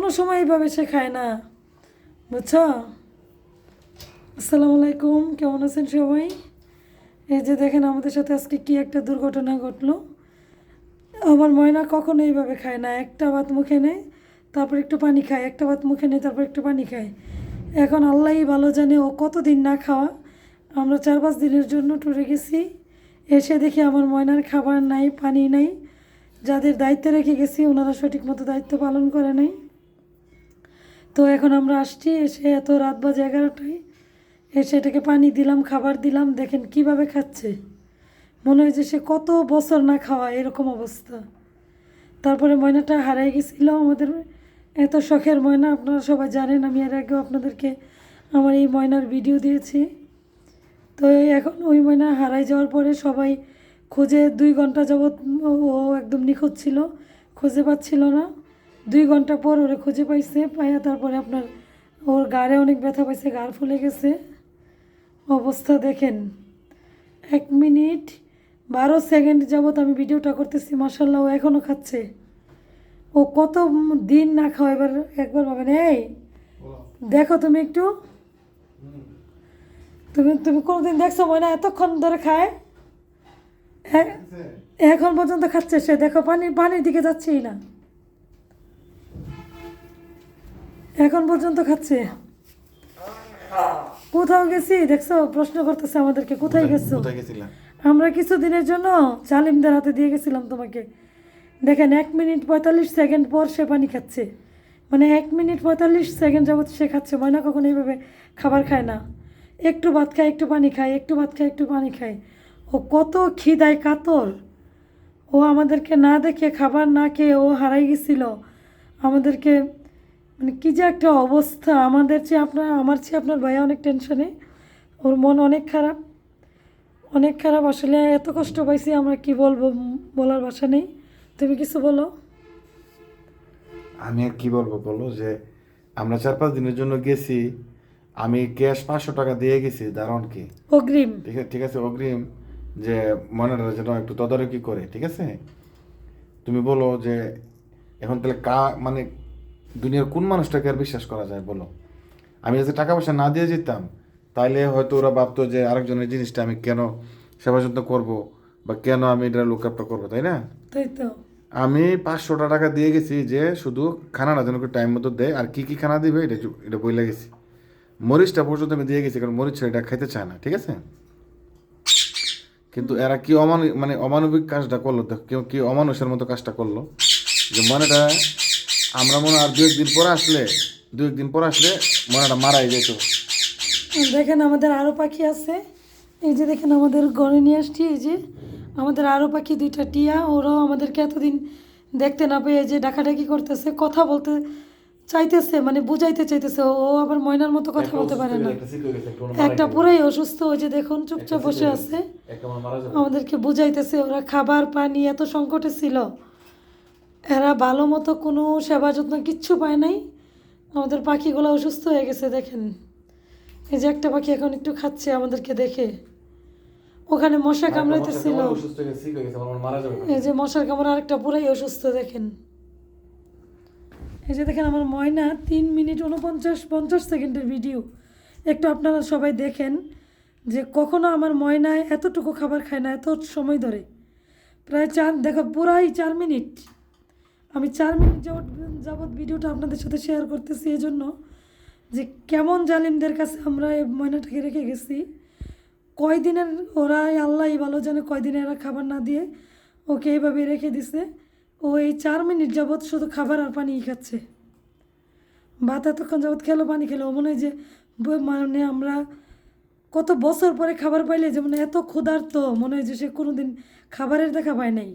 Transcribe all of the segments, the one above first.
কোনো সময় এইভাবে সে খায় না। বুঝছ? আসসালামু আলাইকুম, কেমন আছেন সবাই? এই যে দেখেন আমাদের সাথে আজকে কি একটা দুর্ঘটনা ঘটলো। আমার ময়না কখনো এইভাবে খায় না, একটা ভাত মুখে নেয়, তারপর একটু পানি খায়, একটা ভাত মুখে নেয়, তারপর একটু পানি খায়। এখন আল্লাহই ভালো জানে ও কতদিন না খাওয়া। আমরা চার পাঁচ দিনের জন্য ট্যুরে গেছি, এসে দেখি আমার ময়নার খাবার নাই, পানি নাই। যাদের দায়িত্বে রেখে গেছি, ওনারা সঠিক মতো দায়িত্ব পালন করে নাই। তো এখন আমরা আসছি, এসে এত রাত বাজে এগারোটায়। এসে এটাকে পানি দিলাম, খাবার দিলাম, দেখেন কীভাবে খাচ্ছে। মনে হয় যে সে কত বছর না খাওয়া, এরকম অবস্থা। তারপরে ময়নাটা হারাই গেছিল আমাদের। এত শখের ময়না, আপনারা সবাই জানেন, আমি এর আগেও আপনাদেরকে আমার এই ময়নার ভিডিও দিয়েছি। তো এখন ওই ময়না হারাই যাওয়ার পরে সবাই খুঁজে, দুই ঘণ্টা যাবৎ ও একদম নিখোঁজ ছিল, খুঁজে পাচ্ছিল না। দুই ঘণ্টা পর ওরে খুঁজে পাইছে, পাইয়া তারপরে আপনার ওর গাড়ে অনেক ব্যথা পাইছে, গাড় ফুলে গেছে। অবস্থা দেখেন। এক মিনিট, বারো সেকেন্ড যাবৎ আমি ভিডিওটা করতেছি মাসাল্লাহ ও এখনও খাচ্ছে। ও কত দিন না খাওয়া, এবার একবার ভাবেন, এই, দেখো তুমি একটু। তুমি তুমি কোনোদিন দেখছ মনে এতক্ষণ ধরে খায়? এখন পর্যন্ত খাচ্ছে সে, দেখো, পানি, পানির দিকে যাচ্ছেই না। এখন পর্যন্ত খাচ্ছে। কোথাও গেছি দেখছ প্রশ্ন করতেছে আমাদেরকে কোথায় গেছো? আমরা কিছু দিনের জন্য জালিমদের হাতে দিয়ে গেছিলাম তোমাকে। দেখেন এক মিনিট পঁয়তাল্লিশ সেকেন্ড পর সে পানি খাচ্ছে। মানে এক মিনিট পঁয়তাল্লিশ সেকেন্ড যাবত সে খাচ্ছে ময়না কখনো এইভাবে খাবার খায় না। একটু ভাত খায় একটু পানি খায় একটু ভাত খায় একটু পানি খায়। ও কত খিদায় কাতর। ও আমাদেরকে না দেখে খাবার না খেয়ে ও হারাই গেছিল। আমাদেরকে মানে কী যে একটা অবস্থা। আমাদের চেয়ে আপনার আমার চেয়ে আপনার ভাইয়া অনেক টেনশনে ওর মন অনেক খারাপ। অনেক খারাপ। আসলে এত কষ্ট পাইছি আমরা কি বলব বলার ভাষা নেই। তুমি কিছু বলো। আমি আর কি বলব বলো যে আমরা চার পাঁচ দিনের জন্য গেছি। আমি ক্যাশ পাঁচশো টাকা দিয়ে গেছি দারুণ কি। অগ্রিম। ঠিক আছে ঠিক আছে অগ্রিম যে মনের যেন একটু তদারকি করে ঠিক আছে? তুমি বলো যে এখন তাহলে কা মানে দুনিয়ার কোন মানুষটাকে আর বিশ্বাস করা যায় বলো? আমি যদি টাকা পয়সা না দিয়ে যেতাম তাইলে হয়তো ওরা ভাবতো যে আরেকজনের জিনিসটা আমি কেন সেবা যত্ন করব বা কেন আমি এটা লুকআপটা করব তাই না? তাই তো। আমি পাঁচশোটা টাকা দিয়ে গেছি যে শুধু খানাটা যেন টাইম মতো দেয় আর কি কি খানা দিবে এটা এটা বইলে গেছি। মরিচটা পর্যন্ত আমি দিয়ে গেছি কারণ মরিচ এটা খাইতে চায় না ঠিক আছে? কিন্তু এরা কি অমান মানে অমানবিক কাজটা করল? কেউ কি অমানুষের মতো কাজটা করল? যে মনেটা আমরা মনে হয় আর দু একদিন পরে আসলে দু একদিন পরে আসলে মনেটা মারাই যেত। দেখেন আমাদের আরও পাখি আছে। এই যে দেখেন আমাদের গড়ে নিয়ে আসছি এই যে আমাদের আরও পাখি দুইটা টিয়া ওরাও আমাদেরকে এতদিন দেখতে না পেয়ে যে ডাকাডাকি করতেছে কথা বলতে চাইতেছে মানে বুঝাইতে চাইতেছে। ও ও আবার ময়নার মতো কথা বলতে পারে না। একটা পুরাই অসুস্থ ওই যে দেখুন চুপচাপ বসে আছে। আমাদেরকে বুঝাইতেছে ওরা খাবার পানি এত সংকটে ছিল। এরা ভালো মতো কোনো সেবা যত্ন কিচ্ছু পায় নাই। আমাদের পাখিগুলো অসুস্থ হয়ে গেছে দেখেন। এই যে একটা পাখি এখন একটু খাচ্ছে আমাদেরকে দেখে। ওখানে মশা কামড়াইতেছিল। এই যে মশার কামড় আরেকটা পুরাই অসুস্থ দেখেন। এই যে দেখেন আমার ময়না তিন মিনিট উনপঞ্চাশ পঞ্চাশ সেকেন্ডের ভিডিও। একটু আপনারা সবাই দেখেন যে কখনো আমার ময়নায় এতটুকু খাবার খায় না এত সময় ধরে। প্রায় চার দেখো পুরাই চার মিনিট। আমি চার মিনিট যাবত যাবৎ ভিডিওটা আপনাদের সাথে শেয়ার করতেছি এই জন্য যে কেমন জালিমদের কাছে আমরা এই ময়নাটাকে রেখে গেছি। কয়দিনের ওরা আল্লাহ ভালো জানে, কয়দিনে এরা খাবার না দিয়ে ওকে এইভাবে রেখে দিছে। ও এই চার মিনিট যাবৎ শুধু খাবার আর পানিই খাচ্ছে। ভাত এতক্ষণ যাবৎ খেলো, পানি খেলো। মনে হয় যে মানে আমরা কত বছর পরে খাবার পাইলে যেমন এত ক্ষুধার্ত, মনে হয় যে সে কোনো দিন খাবারের দেখা পায় নাই।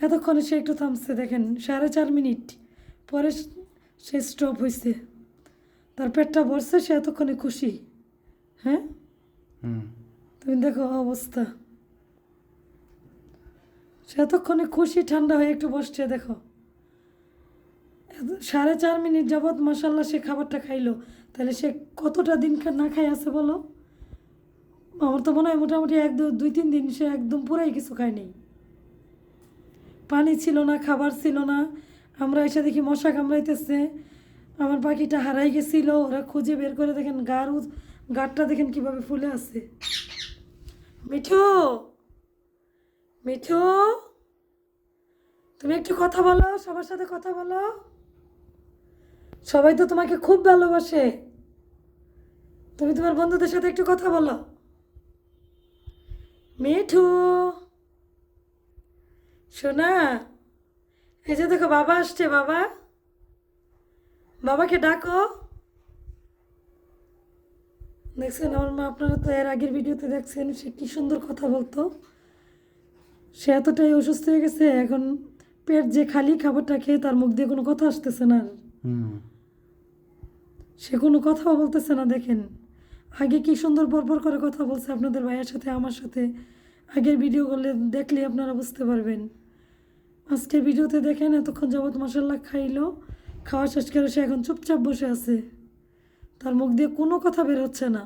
এতক্ষণে সে একটু থামছে দেখেন সাড়ে চার মিনিট পরে সে স্টপ হয়েছে তার পেটটা ভরছে সে এতক্ষণে খুশি। হ্যাঁ? তুমি দেখো অবস্থা। সে এতক্ষণে খুশি ঠান্ডা হয়ে একটু বসছে দেখো। এত- সাড়ে চার মিনিট যাবৎ মাসাল্লাহ সে খাবারটা খাইলো। তাহলে সে কতটা দিন না খাই আছে বলো? আমার তো মনে হয় মোটামুটি এক দুই তিন দিন সে একদম পুরাই কিছু খায়নি পানি ছিল না, খাবার ছিল না। আমরা এসে দেখি মশা কামড়াইতেছে। আমার পাখিটা হারাই গেছিল। ওরা খুঁজে বের করে দেখেন গার গারটা দেখেন কীভাবে ফুলে আছে। মিঠু! মিঠু! তুমি একটু কথা বলো, সবার সাথে কথা বলো। সবাই তো তোমাকে খুব ভালোবাসে। তুমি তোমার বন্ধুদের সাথে একটু কথা বলো। মিঠু! শোনা? এই যে দেখো বাবা আসছে বাবা। বাবাকে ডাকো। দেখছেন আমার মা আপনারা তো এর আগের ভিডিওতে দেখছেন সে কি সুন্দর কথা বলতো। সে এতটাই অসুস্থ হয়ে গেছে এখন পেট যে খালি খাবারটা খেয়ে তার মুখ দিয়ে কোনো কথা আসতেছে না সে কোনো কথাও বলতেছে না দেখেন। আগে কি সুন্দর পরপর করে কথা বলছে আপনাদের ভাইয়ের সাথে আমার সাথে? আগের ভিডিও করলে দেখলে আপনারা বুঝতে পারবেন। আজকের ভিডিওতে দেখেন এতক্ষণ যাবৎ মশাল্লা খাইলো, খাওয়া শেষ করে সে এখন চুপচাপ বসে আছে। তার মুখ দিয়ে কোনো কথা বেরোচ্ছে না।